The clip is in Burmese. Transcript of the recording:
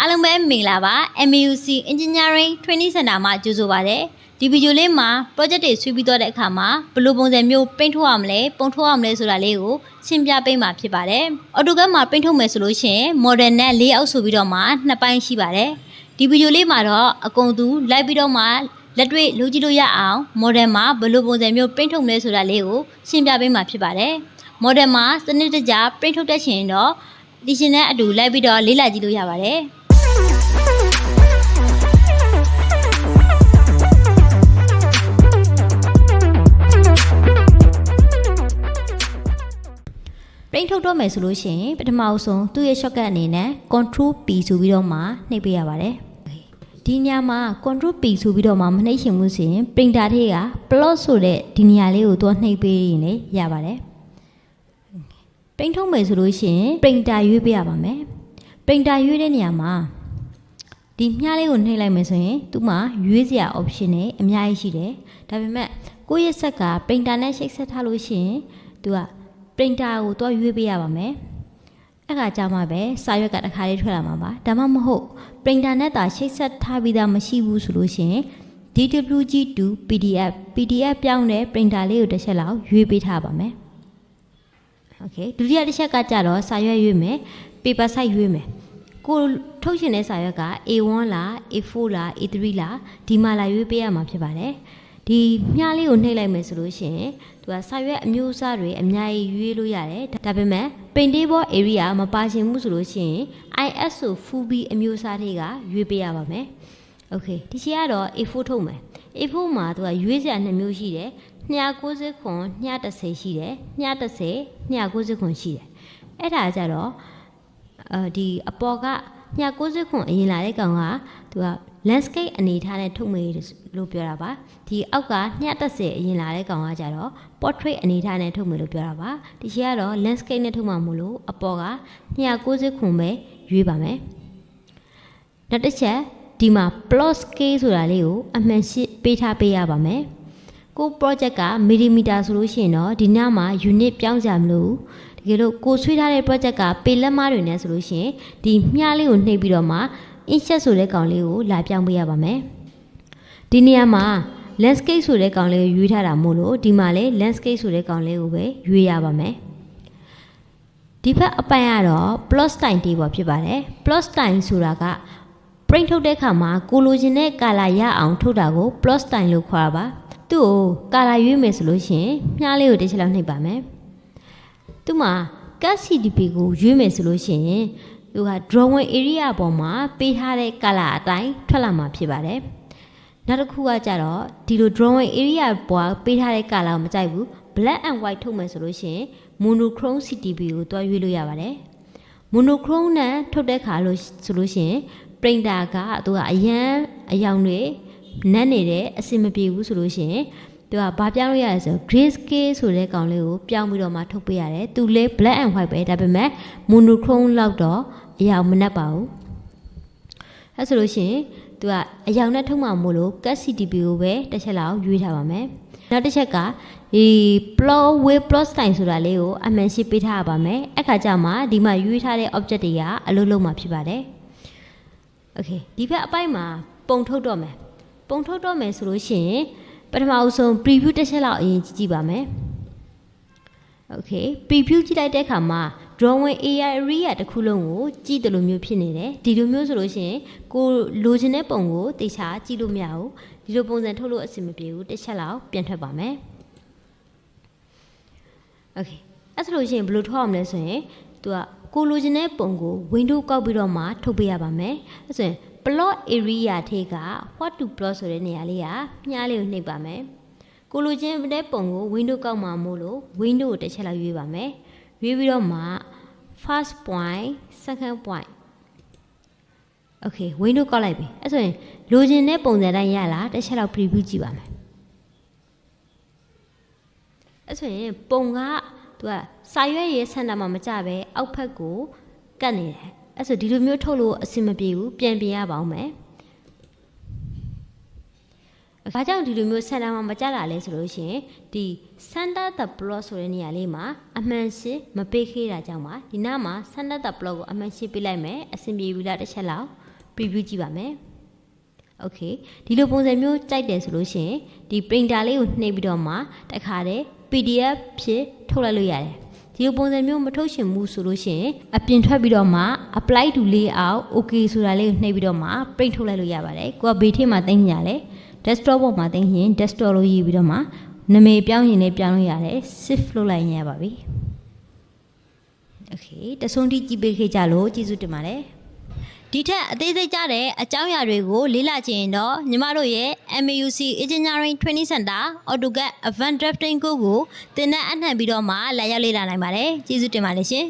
အားလုံးပဲမင်္ဂလာပါ MUC Engineering Training Center မှာကြိုဆိုပါရစေဒီဗီဒီယိုလေးမှာ project တွေဆွေးပြီးတော့တဲ့အခါမှာဘယ်လိုပုံစံမျိုး paint ထုတ်ရမလဲပုံထုတ်ရမလဲဆိုတာလေးကိုရှင်းပြပေးမှာဖြစ်ပါတယ် AutoCAD မှာ paint ထုတ်မယ်ဆိုလို့ရှိရင် model နဲ့ layout ဆိုပြီးတော့မှနှစ်ပိုင်းရှိပါတယ်ဒီဗီဒီယိုလေးမှာတော့အကုန်သူလိုက်ပြီးတော့မှလက်တွေ့လုပ်ကြည့်လို့ရအောင် model မှာဘယ်လိုပုံစံမျိုး paint ထုတ်မလဲဆိုတာလေးကိုရှင်းပြပေးမှာဖြစ်ပါတယ် model မှာစနစ်တကျ print ထုတ်တတ်ရှင်တော့ဒီရှင်နဲ့အတူလိုက်ပြီးတော့လေ့လာကြည့်လို့ရပါတယ် တ်တော့မယ်ဆိုလို့ရှိရင်ပထမအဆုံးသူ့ရဲ့ shortcut အနေနဲ့ control P ဆိုပြီးတော့မှနှိပ်ပေးရပါတယ်ဒီနေရာမှာ control P ဆိုပြီးတော့မှမနှိပ်ရှင်ဘူးဆိုရင် printer ထဲက plot ဆိုတဲ့ဒီနေရာလေးကိုတော့နှိပ်ပေးရင်လည်းရပါတယ် print ထုတ်မယ်ဆိုလို့ရှိရင် printer ရွေးပေးရပါမယ် printer ရွေးတဲ့နေရာမှာဒီမြားလေးကိုနှိပ်လိုက်မယ်ဆိုရင်သူ့မှာရွေးစရာ option တွေအများကြီးရှိတယ်ဒါပေမဲ့ကိုယ့်ရဲ့ဆက်က printer နဲ့ချိတ်ဆက်ထားလို့ရှိရင်သူက printer ကိုတော့ရွေးပေးရပါမယ်အဲ့ခါကြမှာပဲစာရွက်ကတစ်ခါလေးထွက်လာမှာပါဒါမှမဟုတ် printer နဲ့တာချိတ်ဆက်ထားပြီးသားမရှိဘူးဆိုလို့ရှိရင် DWG to PDF PDF ပြောင်းတဲ့ printer လေးကိုတစ်ချက်လောက်ရွေးပေးထားပါမယ်โอเคဒုတိယတစ်ချက်ကကြတော့စာရွက်ရွေးမယ် paper size ရွေးမယ်ကိုထုတ်ရှင်တဲ့စာရွက်က A1 လား A4 လား A3 လားဒီမှာလာရွေးပေးရမှာဖြစ်ပါတယ်ဒီမြားလေးကိုနှိပ်လိုက်မယ်ဆိုလို့ရှိရင် သူကစာရွက်အမျိုးအစားတွေအများကြီးရွေးလို့ရတယ်ဒါပေမဲ့ပင်တေးဘော area မပါရှင်မှုဆိုလို့ရှိရင် ISO FUB အမျိုးအစားတွေကရွေးပေးရပါမယ် okay ဒီချိန်ကတော့ A4 ထုတ်မယ် A4 မှာသူကရွေးစရာ2မျိုးရှိတယ်290ခွန်230ရှိတယ်230 290ခွန်ရှိတယ်အဲ့ဒါကြတော့အဲဒီအပေါ်က290ခွန်အရင်လာတဲ့ကောင်ကသူက landscape အနေထားနဲ့ထုတ်မေလို့ပြောတာပါဒီအောက်က230အရင်လာတဲ့ကောင်ကကြတော့ portrait အနေထားနဲ့ထုတ်မေလို့ပြောတာပါဒီရှေ့ကတော့ landscape နဲ့ထုတ်မှာမို့လို့အပေါ်က290ခွန်ပဲရွေးပါမယ်နောက်တစ်ချက်ဒီမှာ plot scale ဆိုတာလေးကိုအမှန်ရှိပေးထားပေးရပါမယ်ကို project က millimeter ဆိုလို့ရှိရင်တော့ဒီညမှာ unit ပြောင်းကြမလို့တကယ်လို့ကိုဆွေးထားတဲ့ project ကပေလက်မတွေနဲ့ဆိုလို့ရှိရင်ဒီမြားလေးကိုနှိပ်ပြီးတော့မှ inset ဆိုတဲ့ကောင်လေးကိုလာပြောင်းပေးရပါမယ်ဒီနေရာမှာ landscape ဆိုတဲ့ကောင်လေးကိုရွေးထားတာမို့လို့ဒီမှာလည်း landscape ဆိုတဲ့ကောင်လေးကိုပဲရွေးရပါမယ်ဒီဘက်အပိုင်းကတော့ plot style တေးပေါ်ဖြစ်ပါတယ် plot style ဆိုတာက print ထုတ်တဲ့အခါမှာကိုလိုချင်တဲ့ color ရအောင်ထုတ်တာကို plot style လို့ခေါ်တာပါသူ့ကို color ရွေးမယ်ဆိုလို့ရှိရင်မြားလေးကိုတစ်ချက်လောက်နှိပ်ပါမယ်သူ့မှာ cut CDP ကိုရွေးမယ်ဆိုလို့ရှိရင် သူက drawing area ပေါ်မှာပေးထားတဲ့ color အတိုင်းထွက်လာမှာဖြစ်ပါတယ်နောက်တစ်ခုကကြတော့ဒီလို drawing area ပေါ်ပေးထားတဲ့ color ကိုမကြိုက်ဘူး black and white ထုတ်မယ်ဆိုလို့ရှိရင် monochrome CDP ကိုတွားရွေးလို့ရပါတယ် monochrome နဲ့ထုတ်တဲ့ခါလို့ဆိုလို့ရှိရင် printer ကသူကအရန်အယောင်တွေနက်နေတဲ့အဆင်မပြေဘူးဆိုလို့ရှိရင် သူကဘာပြောင်းလို့ရလဲဆိုတော့ gray scale ဆိုတဲ့ကောင်လေးကိုပြောင်းပြီးတော့မှထုတ်ပေးရတယ်သူလေး black and white ပဲဒါပေမဲ့ monochrome လောက်တော့အရာမနှက်ပါဘူးအဲဆိုလို့ရှိရင်သူကအယောင်နဲ့ထုတ်မှမို့လို့ cat CTP ကိုပဲတစ်ချက်လောက်ရွေးထားပါမယ်နောက်တစ်ချက်ကဒီ plot way plot style ဆိုတာလေးကိုအမှန်ရှိပေးထားရပါမယ်အဲ့ခါကျမှဒီမှာရွေးထားတဲ့ object တွေကအလုံးလုံးမှာဖြစ်ပါတယ် okay ဒီဘက်အပိုင်းမှာပုံထုတ်တော့မယ်ပုံထုတ်တော့မယ်ဆိုလို့ရှိရင် ပထမအဆုံး preview တစ်ချက်လောက်အရင်ကြည့်ကြည့်ပါမယ်။ Okay preview ကြည့်လိုက်တဲ့အခါမှာ drawing AI area တစ်ခုလုံးကိုကြည့်တယ်လို့မျိုးဖြစ်နေတယ်ဒီလိုမျိုးဆိုလို့ရှိရင်ကိုလိုချင်တဲ့ပုံကိုတေချာကြည့်လို့မရဘူးဒီလိုပုံစံထုတ်လို့အဆင်မပြေဘူးတစ်ချက်လောက်ပြန်ထွက်ပါမယ် Okay အဲ့ဆိုလို့ရှိရင်ဘယ်လိုထွက်အောင်လဲဆိုရင် तू ကကိုလိုချင်တဲ့ပုံကို window ကောက်ပြီးတော့မှထုတ်ပေးရပါမယ်အဲ့ဆိုရင် plot area ထဲက what to plot ဆိုတဲ့နေရာလေးကမြားလေးကိုနှိပ်ပါမယ်ကိုလိုချင်တဲ့ပုံကို window ကောက်မှာမို့လို့ window ကိုတစ်ချက်လောက်ရွေးပါမယ်ရွေးပြီးတော့မှ first point second point okay window ကောက်လိုက်ပြီအဲ့ဆိုရင်လိုချင်တဲ့ပုံစံတိုင်းရလားတစ်ချက်လောက် preview ကြည့်ပါမယ်အဲ့ဆိုရင်ပုံကသူကစာရွက်ရဲ့ဆန္ဒမှာမကြပဲအောက်ဖက်ကိုကတ်နေတယ် အဲ့ဆိုဒီလိုမျိုးထုတ်လို့အဆင်မပြေဘူးပြန်ပြင်ရပါအောင်မယ်။ဘာကြောင့်ဒီလိုမျိုးဆန်တာမှမကြတာလဲဆိုလို့ရှိရင်ဒီ center the plot ဆိုတဲ့နေရာလေးမှာအမှန်ရှင်းမပေးခေးတာကြောင့်ပါဒီနားမှာ center the plot ကိုအမှန်ရှင်းပေးလိုက်မယ်အဆင်ပြေပြီလားတစ်ချက်လောက် preview ကြည့်ပါမယ် okay ဒီလိုပုံစံမျိုးကြိုက်တယ်ဆိုလို့ရှိရင်ဒီ printer လေးကိုနှိပ်ပြီးတော့မှတခါတည်း PDF ဖြစ်ထုတ်လိုက်လို့ရတယ် ဒီလိုပုံစံမျိုးမထုတ်ရှင်ဘူးဆိုလို့ရှိရင်အပြင်ထွက်ပြီးတော့မှ apply to layout okay ဆိုတာလေးကိုနှိပ်ပြီးတော့မှ print ထုတ်လိုက်လို့ရပါတယ်ကိုကဘေးထိမှတင်ညာလဲ desktop ပေါ်မှာတင်ရင် desktop လို့ရေးပြီးတော့မှနာမည်ပြောင်းရင်လည်းပြောင်းလို့ရတယ် shift လုပ်လိုက်ရင်ရပါပြီ Okay တဆုံးထိကြည့်ပေးခဲ့ကြလို့ကျေးဇူးတင်ပါတယ် ဒီထက်အသေးစိတ်ကြတဲ့အကြောင်းအရာတွေကိုလေ့လာချင်ရင်တော့ညီမတို့ရဲ့ MAUC Engineering Training Center AutoCAD Advanced Drafting ကိုကိုသင်တန်းအနှံပြီးတော့မှလာရောက်လေ့လာနိုင်ပါတယ်ကျေးဇူးတင်ပါတယ်ရှင်